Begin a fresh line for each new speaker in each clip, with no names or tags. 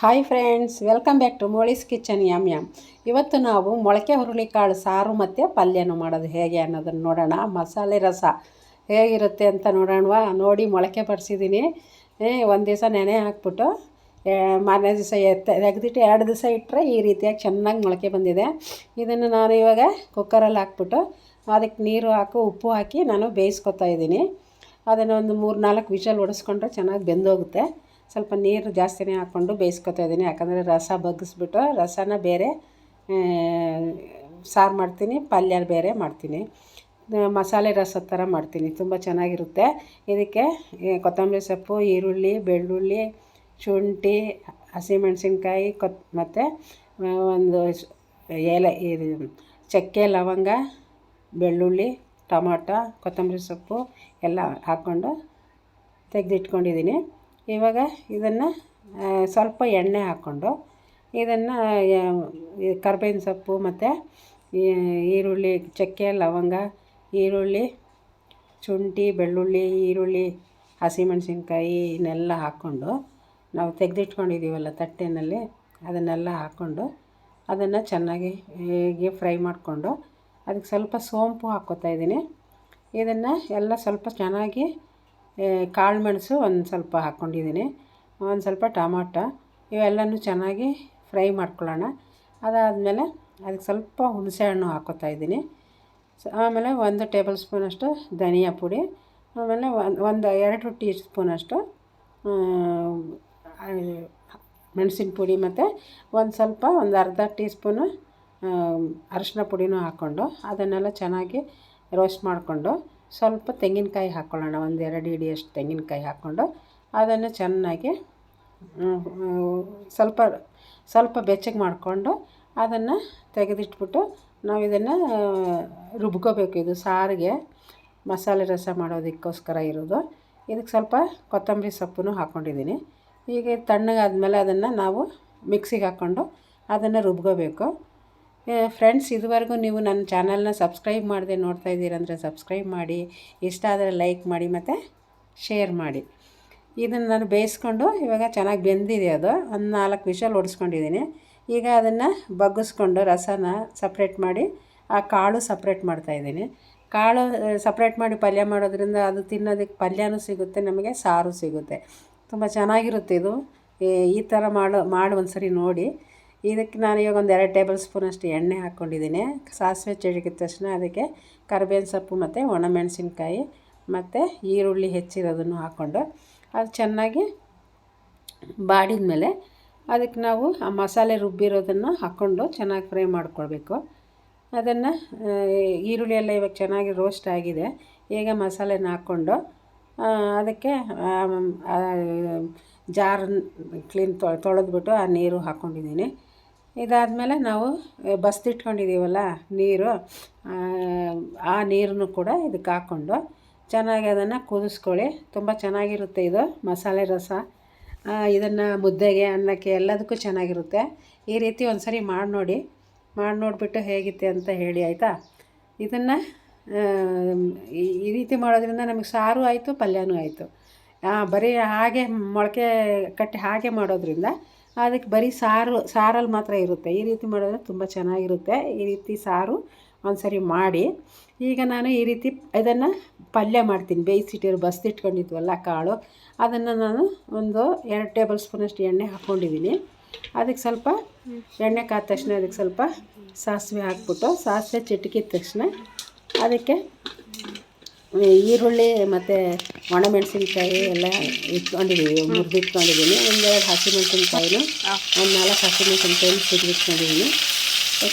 Hi friends welcome back to Moli's kitchen yum yum ಇವತ್ತು ನಾವು ಮೊಳಕೆ ಹುರುಳಿಕಾಳು ಸಾರು ಮತ್ತು ಪಲ್ಯನೂ ಮಾಡೋದು ಹೇಗೆ ಅನ್ನೋದನ್ನು ನೋಡೋಣ. ಮಸಾಲೆ ರಸ ಹೇಗಿರುತ್ತೆ ಅಂತ ನೋಡೋಣವಾ. ನೋಡಿ ಮೊಳಕೆ ಬರ್ಸಿದ್ದೀನಿ. ಒಂದು ದಿವಸ ನೆನೆ ಹಾಕ್ಬಿಟ್ಟು ಮಾರನೇ ದಿವಸ ತೆಗೆದಿಟ್ಟು ಎರಡು ದಿವಸ ಇಟ್ಟರೆ ಈ ರೀತಿಯಾಗಿ ಚೆನ್ನಾಗಿ ಮೊಳಕೆ ಬಂದಿದೆ. ಇದನ್ನು ನಾನು ಇವಾಗ ಕುಕ್ಕರಲ್ಲಿ ಹಾಕ್ಬಿಟ್ಟು, ಅದಕ್ಕೆ ನೀರು ಹಾಕು, ಉಪ್ಪು ಹಾಕಿ ನಾನು ಬೇಯಿಸ್ಕೊತಾ ಇದ್ದೀನಿ. ಅದನ್ನು ಒಂದು ಮೂರು ನಾಲ್ಕು ವಿಷಲ್ ಹೊಡೆಸ್ಕೊಂಡ್ರೆ ಚೆನ್ನಾಗಿ ಬೆಂದೋಗುತ್ತೆ. ಸ್ವಲ್ಪ ನೀರು ಜಾಸ್ತಿನೇ ಹಾಕ್ಕೊಂಡು ಬೇಯಿಸ್ಕೊತಾ ಇದ್ದೀನಿ. ಯಾಕಂದರೆ ರಸ ಬಗ್ಗಿಸ್ಬಿಟ್ಟು ರಸನ ಬೇರೆ ಸಾರು ಮಾಡ್ತೀನಿ ಪಲ್ಯ ಬೇರೆ ಮಾಡ್ತೀನಿ. ಮಸಾಲೆ ರಸ ಥರ ಮಾಡ್ತೀನಿ. ತುಂಬ ಚೆನ್ನಾಗಿರುತ್ತೆ. ಇದಕ್ಕೆ ಕೊತ್ತಂಬರಿ ಸೊಪ್ಪು, ಈರುಳ್ಳಿ, ಬೆಳ್ಳುಳ್ಳಿ, ಶುಂಠಿ, ಹಸಿಮೆಣಸಿನ್ಕಾಯಿ, ಕೊತ್, ಮತ್ತು ಒಂದು ಏಲ ಇದು, ಚಕ್ಕೆ, ಲವಂಗ, ಬೆಳ್ಳುಳ್ಳಿ, ಟೊಮಾಟೊ, ಕೊತ್ತಂಬರಿ ಸೊಪ್ಪು ಎಲ್ಲ ಹಾಕ್ಕೊಂಡು ತೆಗೆದಿಟ್ಕೊಂಡಿದ್ದೀನಿ. ಇವಾಗ ಇದನ್ನು ಸ್ವಲ್ಪ ಎಣ್ಣೆ ಹಾಕ್ಕೊಂಡು ಇದನ್ನು ಕರ್ಬೇವಿನ ಸೊಪ್ಪು ಮತ್ತು ಈರುಳ್ಳಿ, ಚಕ್ಕೆ, ಲವಂಗ, ಈರುಳ್ಳಿ, ಶುಂಠಿ, ಬೆಳ್ಳುಳ್ಳಿ, ಈರುಳ್ಳಿ, ಹಸಿಮೆಣಸಿನ್ಕಾಯಿ ಇವನ್ನೆಲ್ಲ ಹಾಕ್ಕೊಂಡು ನಾವು ತೆಗೆದಿಟ್ಕೊಂಡಿದ್ದೀವಲ್ಲ ತಟ್ಟೆನಲ್ಲಿ, ಅದನ್ನೆಲ್ಲ ಹಾಕ್ಕೊಂಡು ಅದನ್ನು ಚೆನ್ನಾಗಿ ಹೇಗೆ ಫ್ರೈ ಮಾಡಿಕೊಂಡು, ಅದಕ್ಕೆ ಸ್ವಲ್ಪ ಸೋಂಪು ಹಾಕ್ಕೋತಾ ಇದ್ದೀನಿ. ಇದನ್ನು ಎಲ್ಲ ಸ್ವಲ್ಪ ಚೆನ್ನಾಗಿ ಕಾಳು ಮೆಣಸು ಒಂದು ಸ್ವಲ್ಪ ಹಾಕ್ಕೊಂಡಿದ್ದೀನಿ ಒಂದು ಸ್ವಲ್ಪ ಟೊಮಾಟೊ, ಇವೆಲ್ಲನೂ ಚೆನ್ನಾಗಿ ಫ್ರೈ ಮಾಡ್ಕೊಳ್ಳೋಣ. ಅದಾದಮೇಲೆ ಅದಕ್ಕೆ ಸ್ವಲ್ಪ ಹುಣಸೆ ಹಣ್ಣು ಹಾಕ್ಕೋತಾ ಇದ್ದೀನಿ. ಆಮೇಲೆ ಒಂದು ಟೇಬಲ್ ಸ್ಪೂನಷ್ಟು ಧನಿಯಾ ಪುಡಿ, ಆಮೇಲೆ ಒಂದು ಒಂದು ಎರಡು ಟೀ ಸ್ಪೂನಷ್ಟು ಮೆಣಸಿನ ಪುಡಿ ಮತ್ತು ಒಂದು ಸ್ವಲ್ಪ ಒಂದು ಅರ್ಧ ಟೀ ಸ್ಪೂನು ಅರಿಶಿನ ಪುಡಿನೂ ಹಾಕ್ಕೊಂಡು ಅದನ್ನೆಲ್ಲ ಚೆನ್ನಾಗಿ ರೋಸ್ಟ್ ಮಾಡಿಕೊಂಡು ಸ್ವಲ್ಪ ತೆಂಗಿನಕಾಯಿ ಹಾಕ್ಕೊಳ್ಳೋಣ ಒಂದು ಎರಡು ಹಿಡಿಯಷ್ಟು ತೆಂಗಿನಕಾಯಿ ಹಾಕ್ಕೊಂಡು ಅದನ್ನು ಚೆನ್ನಾಗಿ ಸ್ವಲ್ಪ ಸ್ವಲ್ಪ ಬೆಚ್ಚಗೆ ಮಾಡಿಕೊಂಡು ಅದನ್ನು ತೆಗೆದಿಟ್ಬಿಟ್ಟು ನಾವು ಇದನ್ನು ರುಬ್ಕೋಬೇಕು. ಇದು ಸಾರಿಗೆ ಮಸಾಲೆ ರಸ ಮಾಡೋದಕ್ಕೋಸ್ಕರ ಇರೋದು. ಇದಕ್ಕೆ ಸ್ವಲ್ಪ ಕೊತ್ತಂಬರಿ ಸೊಪ್ಪನ್ನು ಹಾಕ್ಕೊಂಡಿದ್ದೀನಿ. ಈಗ ತಣ್ಣಗಾದ್ಮೇಲೆ ಅದನ್ನು ನಾವು ಮಿಕ್ಸಿಗೆ ಹಾಕ್ಕೊಂಡು ಅದನ್ನು ರುಬ್ಕೋಬೇಕು. ಫ್ರೆಂಡ್ಸ್ ಇದುವರೆಗೂ ನೀವು ನನ್ನ ಚಾನಲ್ನ ಸಬ್ಸ್ಕ್ರೈಬ್ ಮಾಡದೆ ನೋಡ್ತಾ ಇದ್ದೀರಂದರೆ ಸಬ್ಸ್ಕ್ರೈಬ್ ಮಾಡಿ, ಇಷ್ಟ ಆದರೆ ಲೈಕ್ ಮಾಡಿ ಮತ್ತು ಶೇರ್ ಮಾಡಿ. ಇದನ್ನು ನಾನು ಬೇಯಿಸ್ಕೊಂಡು ಇವಾಗ ಚೆನ್ನಾಗಿ ಬೆಂದಿದೆ ಅದು. ಒಂದು ನಾಲ್ಕು ವಿಷಲ್ ಹೊಡೆಸ್ಕೊಂಡಿದ್ದೀನಿ ಈಗ ಅದನ್ನು ಬಗ್ಗಿಸ್ಕೊಂಡು ರಸನ ಸಪ್ರೇಟ್ ಮಾಡಿ, ಆ ಕಾಳು ಸಪ್ರೇಟ್ ಮಾಡ್ತಾಯಿದ್ದೀನಿ ಕಾಳು ಸಪ್ರೇಟ್ ಮಾಡಿ ಪಲ್ಯ ಮಾಡೋದ್ರಿಂದ ಅದು ತಿನ್ನೋದಕ್ಕೆ ಪಲ್ಯನೂ ಸಿಗುತ್ತೆ, ನಮಗೆ ಸಾರು ಸಿಗುತ್ತೆ. ತುಂಬ ಚೆನ್ನಾಗಿರುತ್ತೆ ಇದು. ಈ ಥರ ಮಾಡು, ಮಾಡಿ ಒಂದು ಸರಿ ನೋಡಿ. ಇದಕ್ಕೆ ನಾನು ಇವಾಗ ಒಂದು ಎರಡು ಟೇಬಲ್ ಸ್ಪೂನಷ್ಟು ಎಣ್ಣೆ ಹಾಕ್ಕೊಂಡಿದ್ದೀನಿ. ಸಾಸಿವೆ ಚೆಳಗಿದ ತಕ್ಷಣ ಅದಕ್ಕೆ ಕರಿಬೇವಿನ ಸೊಪ್ಪು ಮತ್ತು ಒಣಮೆಣಸಿನ್ಕಾಯಿ ಮತ್ತು ಈರುಳ್ಳಿ ಹೆಚ್ಚಿರೋದನ್ನು ಹಾಕ್ಕೊಂಡು ಅದು ಚೆನ್ನಾಗಿ ಬಾಡಿದ ಮೇಲೆ ಅದಕ್ಕೆ ನಾವು ಆ ಮಸಾಲೆ ರುಬ್ಬಿರೋದನ್ನು ಹಾಕ್ಕೊಂಡು ಚೆನ್ನಾಗಿ ಫ್ರೈ ಮಾಡ್ಕೊಳ್ಬೇಕು. ಅದನ್ನು ಈರುಳ್ಳಿ ಎಲ್ಲ ಇವಾಗ ಚೆನ್ನಾಗಿ ರೋಸ್ಟ್ ಆಗಿದೆ. ಈಗ ಮಸಾಲೆನ ಹಾಕ್ಕೊಂಡು ಅದಕ್ಕೆ ಜಾರ್ ಕ್ಲೀನ್ ತೊಳೆದ್ಬಿಟ್ಟು ಆ ನೀರು ಹಾಕ್ಕೊಂಡಿದ್ದೀನಿ. ಇದಾದಮೇಲೆ ನಾವು ಬಸ್ದಿಟ್ಕೊಂಡಿದ್ದೀವಲ್ಲ ನೀರು ಆ, ನೀರನ್ನು ಕೂಡ ಇದಕ್ಕೆ ಹಾಕ್ಕೊಂಡು ಚೆನ್ನಾಗಿ ಅದನ್ನು ಕುದಿಸ್ಕೊಳ್ಳಿ. ತುಂಬ ಚೆನ್ನಾಗಿರುತ್ತೆ ಇದು ಮಸಾಲೆ ರಸ. ಇದನ್ನು ಮುದ್ದೆಗೆ ಅನ್ನಕ್ಕೆ ಎಲ್ಲದಕ್ಕೂ ಚೆನ್ನಾಗಿರುತ್ತೆ. ಈ ರೀತಿ ಒಂದು ಸರಿ ಮಾಡಿ ನೋಡಿ ಮಾಡಿ ನೋಡಿಬಿಟ್ಟು ಹೇಗಿತ್ತೆ ಅಂತ ಹೇಳಿ ಆಯಿತಾ? ಇದನ್ನು ಈ ರೀತಿ ಮಾಡೋದ್ರಿಂದ ನಮಗೆ ಸಾರು ಆಯಿತು ಪಲ್ಯನೂ ಆಯಿತು. ಬರೀ ಹಾಗೆ ಮೊಳಕೆ ಕಟ್ಟಿ ಹಾಗೆ ಮಾಡೋದ್ರಿಂದ ಅದಕ್ಕೆ ಬರೀ ಸಾರು, ಸಾರಲ್ಲಿ ಮಾತ್ರ ಇರುತ್ತೆ. ಈ ರೀತಿ ಮಾಡಿದ್ರೆ ತುಂಬ ಚೆನ್ನಾಗಿರುತ್ತೆ. ಈ ರೀತಿ ಸಾರು ಒಂದ್ಸರಿ ಮಾಡಿ, ಈಗ ನಾನು ಈ ರೀತಿ ಇದನ್ನು ಪಲ್ಯ ಮಾಡ್ತೀನಿ. ಬೇಯಿಸಿಟ್ಟಿರೋ ಬಸ್ದಿಟ್ಕೊಂಡಿದ್ವಲ್ಲ ಕಾಳು, ಅದನ್ನು ನಾನು ಒಂದು ಎರಡು ಟೇಬಲ್ ಸ್ಪೂನಷ್ಟು ಎಣ್ಣೆ ಹಾಕ್ಕೊಂಡಿದ್ದೀನಿ. ಅದಕ್ಕೆ ಸ್ವಲ್ಪ ಎಣ್ಣೆ ಕಾದ ತಕ್ಷಣ ಅದಕ್ಕೆ ಸ್ವಲ್ಪ ಸಾಸಿವೆ ಹಾಕ್ಬಿಟ್ಟು, ಸಾಸಿವೆ ಚಿಟಕಿದ ತಕ್ಷಣ ಅದಕ್ಕೆ ಈರುಳ್ಳಿ ಮತ್ತು ಒಣಮೆಣಸಿನ್ಕಾಯಿ ಎಲ್ಲ ಇಟ್ಕೊಂಡಿದ್ದೀವಿ ಮುರಿದಿಟ್ಕೊಂಡಿದ್ದೀನಿ ಒಂದೆರಡು ಹಸಿಮೆಣಸಿನ್ಕಾಯಿನ, ಒಂದು ನಾಲ್ಕು ಹಸಿಮೆಣಸಿನ್ಕಾಯಿ ಸಿಡಿದಿಟ್ಕೊಂಡಿದ್ದೀನಿ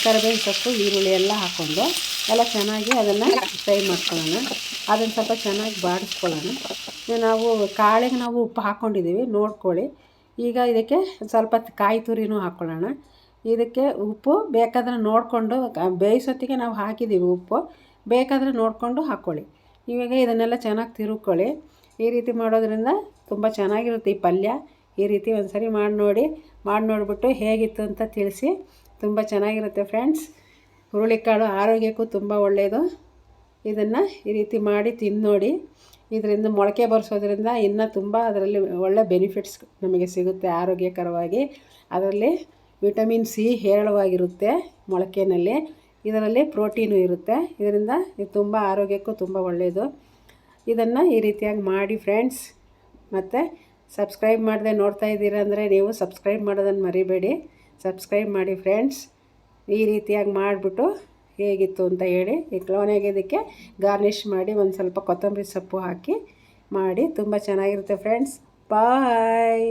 ಕರಿಬೇವಿನ ಸೊಪ್ಪು, ಈರುಳ್ಳಿ ಎಲ್ಲ ಹಾಕ್ಕೊಂಡು ಎಲ್ಲ ಚೆನ್ನಾಗಿ ಅದನ್ನು ಫ್ರೈ ಮಾಡ್ಕೊಳ್ಳೋಣ. ಅದನ್ನು ಸ್ವಲ್ಪ ಚೆನ್ನಾಗಿ ಬಾಡಿಸ್ಕೊಳ್ಳೋಣ ನಾವು ಕಾಳಿಗೆ ನಾವು ಉಪ್ಪು ಹಾಕ್ಕೊಂಡಿದ್ದೀವಿ ನೋಡ್ಕೊಳ್ಳಿ. ಈಗ ಇದಕ್ಕೆ ಸ್ವಲ್ಪ ಕಾಯಿ ತುರಿನೂ ಹಾಕ್ಕೊಳ್ಳೋಣ ಇದಕ್ಕೆ ಉಪ್ಪು ಬೇಕಾದ್ರೆ ನೋಡಿಕೊಂಡು, ಬೇಯಿಸೋತ್ತಿಗೆ ನಾವು ಹಾಕಿದ್ದೀವಿ ಉಪ್ಪು. ಬೇಕಾದರೆ ನೋಡಿಕೊಂಡು ಹಾಕ್ಕೊಳ್ಳಿ ಇವಾಗ ಇದನ್ನೆಲ್ಲ ಚೆನ್ನಾಗಿ ತಿರುಕೊಳ್ಳಿ. ಈ ರೀತಿ ಮಾಡೋದ್ರಿಂದ ತುಂಬ ಚೆನ್ನಾಗಿರುತ್ತೆ ಈ ಪಲ್ಯ. ಈ ರೀತಿ ಒಂದು ಸರಿ ಮಾಡಿ ನೋಡಿ, ಮಾಡಿ ನೋಡಿಬಿಟ್ಟು ಹೇಗಿತ್ತು ಅಂತ ತಿಳಿಸಿ. ತುಂಬ ಚೆನ್ನಾಗಿರುತ್ತೆ ಫ್ರೆಂಡ್ಸ್. ಹುರುಳಿಕಾಳು ಆರೋಗ್ಯಕ್ಕೂ ತುಂಬ ಒಳ್ಳೆಯದು ಇದನ್ನು ಈ ರೀತಿ ಮಾಡಿ ತಿಂದು ನೋಡಿ. ಇದರಿಂದ ಮೊಳಕೆ ಬರಿಸೋದ್ರಿಂದ ಇನ್ನೂ ತುಂಬ ಅದರಲ್ಲಿ ಒಳ್ಳೆ ಬೆನಿಫಿಟ್ಸ್ ನಮಗೆ ಸಿಗುತ್ತೆ ಆರೋಗ್ಯಕರವಾಗಿ. ಅದರಲ್ಲಿ ವಿಟಮಿನ್ ಸಿ ಹೇರಳವಾಗಿರುತ್ತೆ ಮೊಳಕೆಯಲ್ಲಿ ಇದರಲ್ಲಿ ಪ್ರೋಟೀನು ಇರುತ್ತೆ. ಇದರಿಂದ ಇದು ತುಂಬ ಆರೋಗ್ಯಕ್ಕೂ ತುಂಬ ಒಳ್ಳೆಯದು ಇದನ್ನು ಈ ರೀತಿಯಾಗಿ ಮಾಡಿ ಫ್ರೆಂಡ್ಸ್. ಮತ್ತು ಸಬ್ಸ್ಕ್ರೈಬ್ ಮಾಡದೆ ನೋಡ್ತಾ ಇದ್ದೀರಾ ಅಂದರೆ ನೀವು ಸಬ್ಸ್ಕ್ರೈಬ್ ಮಾಡೋದನ್ನು ಮರಿಬೇಡಿ. ಸಬ್ಸ್ಕ್ರೈಬ್ ಮಾಡಿ ಫ್ರೆಂಡ್ಸ್. ಈ ರೀತಿಯಾಗಿ ಮಾಡಿಬಿಟ್ಟು ಹೇಗಿತ್ತು ಅಂತ ಹೇಳಿ ಈ ಕ್ಲೋನೆಗೆ ಇದಕ್ಕೆ ಗಾರ್ನಿಷ್ ಮಾಡಿ ಒಂದು ಸ್ವಲ್ಪ ಕೊತ್ತಂಬರಿ ಸೊಪ್ಪು ಹಾಕಿ ಮಾಡಿ. ತುಂಬ ಚೆನ್ನಾಗಿರುತ್ತೆ ಫ್ರೆಂಡ್ಸ್. ಬಾಯ್.